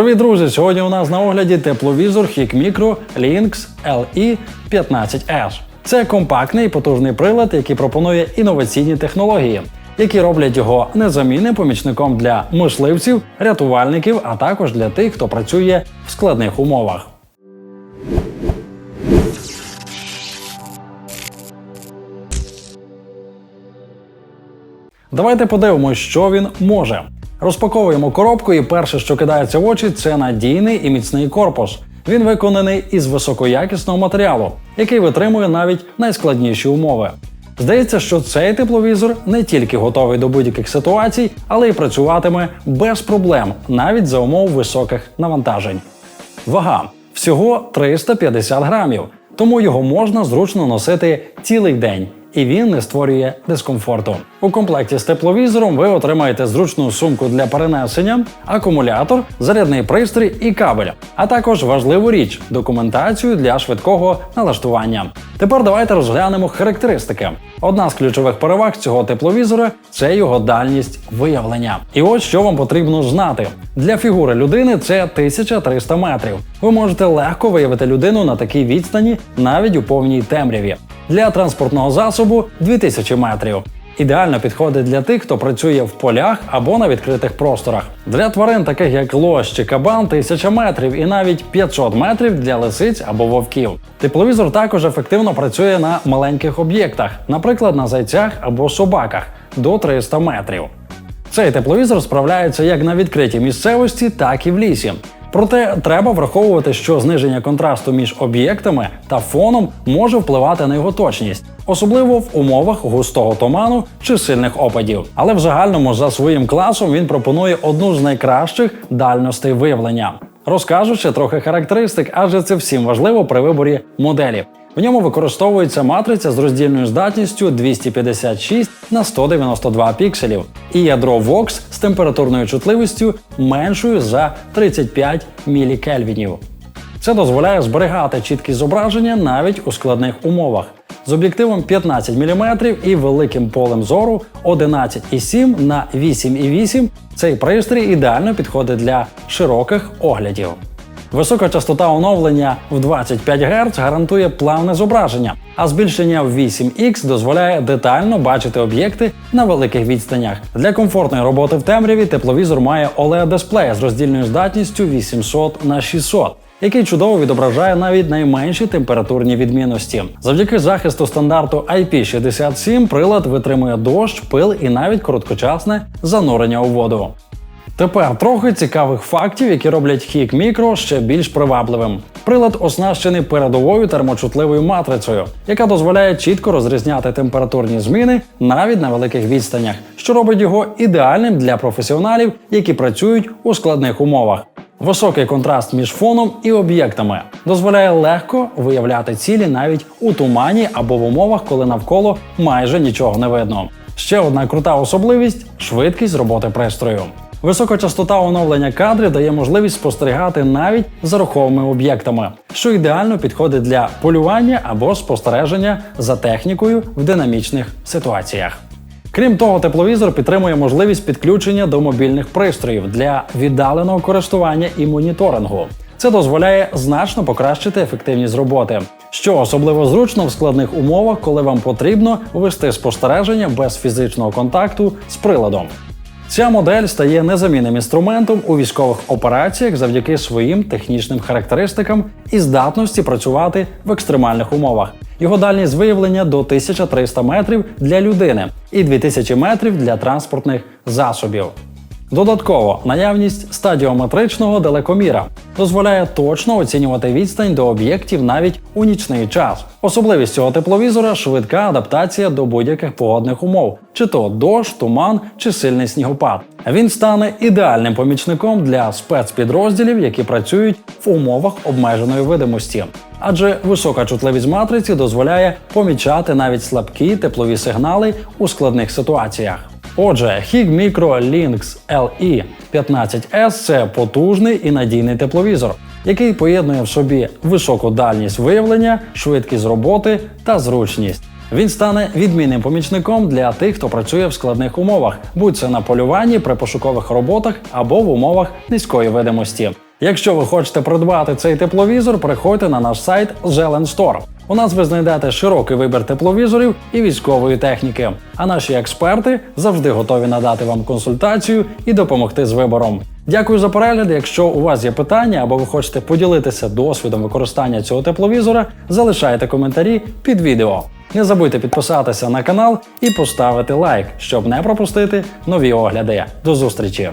Привіт, друзі! Сьогодні у нас на огляді тепловізор Hic Micro Lynx LE 15S. Це компактний і потужний прилад, який пропонує інноваційні технології, які роблять його незамінним помічником для мисливців, рятувальників, а також для тих, хто працює в складних умовах. Давайте подивимось, що він може. Розпаковуємо коробку, і перше, що кидається в очі, це надійний і міцний корпус. Він виконаний із високоякісного матеріалу, який витримує навіть найскладніші умови. Здається, що цей тепловізор не тільки готовий до будь-яких ситуацій, але й працюватиме без проблем, навіть за умов високих навантажень. Вага всього 350 грамів, тому його можна зручно носити цілий день. І він не створює дискомфорту. У комплекті з тепловізором ви отримаєте зручну сумку для перенесення, акумулятор, зарядний пристрій і кабель, а також важливу річ документацію для швидкого налаштування. Тепер давайте розглянемо характеристики. Одна з ключових переваг цього тепловізора це його дальність виявлення. І ось що вам потрібно знати. Для фігури людини це 1300 метрів. Ви можете легко виявити людину на такій відстані навіть у повній темряві. Для транспортного засобу 2000 метрів. Ідеально підходить для тих, хто працює в полях або на відкритих просторах. Для тварин, таких як лось чи кабан, 1000 метрів і навіть 500 метрів для лисиць або вовків. Тепловізор також ефективно працює на маленьких об'єктах, наприклад, на зайцях або собаках до 300 метрів. Цей тепловізор справляється як на відкритій місцевості, так і в лісі. Проте треба враховувати, що зниження контрасту між об'єктами та фоном може впливати на його точність, особливо в умовах густого туману чи сильних опадів. Але в загальному за своїм класом він пропонує одну з найкращих дальностей виявлення. Розкажу ще трохи характеристик, адже це всім важливо при виборі моделі. В ньому використовується матриця з роздільною здатністю 256 на 192 пікселів і ядро VOX з температурною чутливістю меншою за 35 мілікельвінів. Це дозволяє зберігати чіткість зображення навіть у складних умовах. З об'єктивом 15 мм і великим полем зору 11,7 на 8,8 цей пристрій ідеально підходить для широких оглядів. Висока частота оновлення в 25 Гц гарантує плавне зображення, а збільшення в 8X дозволяє детально бачити об'єкти на великих відстанях. Для комфортної роботи в темряві тепловізор має oled дисплей з роздільною здатністю 800 на 600 який чудово відображає навіть найменші температурні відмінності. Завдяки захисту стандарту IP67 прилад витримує дощ, пил і навіть короткочасне занурення у воду. Тепер трохи цікавих фактів, які роблять Hik Micro ще більш привабливим. Прилад оснащений передовою термочутливою матрицею, яка дозволяє чітко розрізняти температурні зміни навіть на великих відстанях, що робить його ідеальним для професіоналів, які працюють у складних умовах. Високий контраст між фоном і об'єктами дозволяє легко виявляти цілі навіть у тумані або в умовах, коли навколо майже нічого не видно. Ще одна крута особливість швидкість роботи пристрою. Висока частота оновлення кадрів дає можливість спостерігати навіть за рухомими об'єктами, що ідеально підходить для полювання або спостереження за технікою в динамічних ситуаціях. Крім того, тепловізор підтримує можливість підключення до мобільних пристроїв для віддаленого користування і моніторингу. Це дозволяє значно покращити ефективність роботи, що особливо зручно в складних умовах, коли вам потрібно вести спостереження без фізичного контакту з приладом. Ця модель стає незамінним інструментом у військових операціях завдяки своїм технічним характеристикам і здатності працювати в екстремальних умовах. Його дальність виявлення до 1300 метрів для людини і 2000 метрів для транспортних засобів. Додатково, наявність стадіометричного далекоміра дозволяє точно оцінювати відстань до об'єктів навіть у нічний час. Особливість цього тепловізора швидка адаптація до будь-яких погодних умов, чи то дощ, туман чи сильний снігопад. Він стане ідеальним помічником для спецпідрозділів, які працюють в умовах обмеженої видимості. Адже висока чутливість матриці дозволяє помічати навіть слабкі теплові сигнали у складних ситуаціях. Отже, Hig Micro Lynx LE 15S це потужний і надійний тепловізор, який поєднує в собі високу дальність виявлення, швидкість роботи та зручність. Він стане відмінним помічником для тих, хто працює в складних умовах, будь це на полюванні при пошукових роботах або в умовах низької видимості. Якщо ви хочете придбати цей тепловізор, приходьте на наш сайт Zelen Store. У нас ви знайдете широкий вибір тепловізорів і військової техніки. А наші експерти завжди готові надати вам консультацію і допомогти з вибором. Дякую за перегляд. Якщо у вас є питання або ви хочете поділитися досвідом використання цього тепловізора, залишайте коментарі під відео. Не забудьте підписатися на канал і поставити лайк, щоб не пропустити нові огляди. До зустрічі!